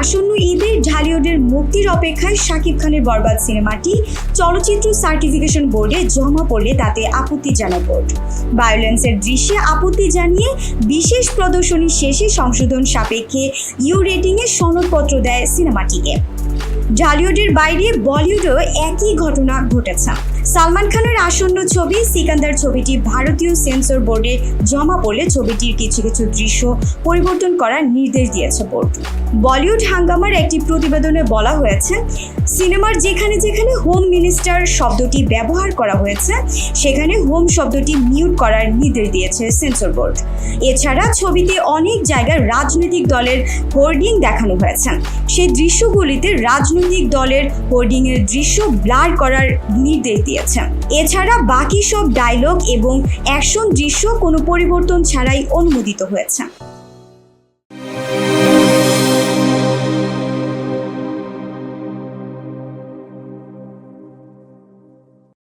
আসন্ন ঈদে ঢালিউডের মুক্তির অপেক্ষায় শাকিব খানের বরবাদ সিনেমাটি চলচ্চিত্র সার্টিফিকেশন বোর্ডে জমা পড়লে তাতে আপত্তি জানায় বোর্ড। ভায়োলেন্সের দৃশ্যে আপত্তি জানিয়ে বিশেষ প্রদর্শনী শেষে সংশোধন সাপেক্ষে ইউ রেটিংয়ে সনদপত্র দেয় সিনেমাটিকে। ঢালিউডের বাইরে বলিউডেও একই ঘটনা ঘটেছে। সালমান খানের আসন্ন ছবি সিকান্দার ছবিটি ভারতীয় সেন্সর বোর্ডে জমা পড়লে ছবিটির কিছু কিছু দৃশ্য পরিবর্তন করার নির্দেশ দিয়েছে বোর্ড। বলিউড হাঙ্গামার একটি প্রতিবেদনে বলা হয়েছে, সিনেমার যেখানে যেখানে হোম মিনিস্টার শব্দটি ব্যবহার করা হয়েছে, সেখানে হোম শব্দটি মিউট করার নির্দেশ দিয়েছে সেন্সর বোর্ড। এছাড়া ছবিতে অনেক জায়গায় রাজনৈতিক দলের হোর্ডিং দেখানো হয়েছে। সেই দৃশ্যগুলিতে রাজনৈতিক দলের হোর্ডিংয়ের দৃশ্য ব্লার করার নির্দেশ দিয়েছেন। এছাড়া বাকি সব ডায়লগ এবং অ্যাকশন দৃশ্য কোনো পরিবর্তন ছাড়াই অনুমোদিত হয়েছে।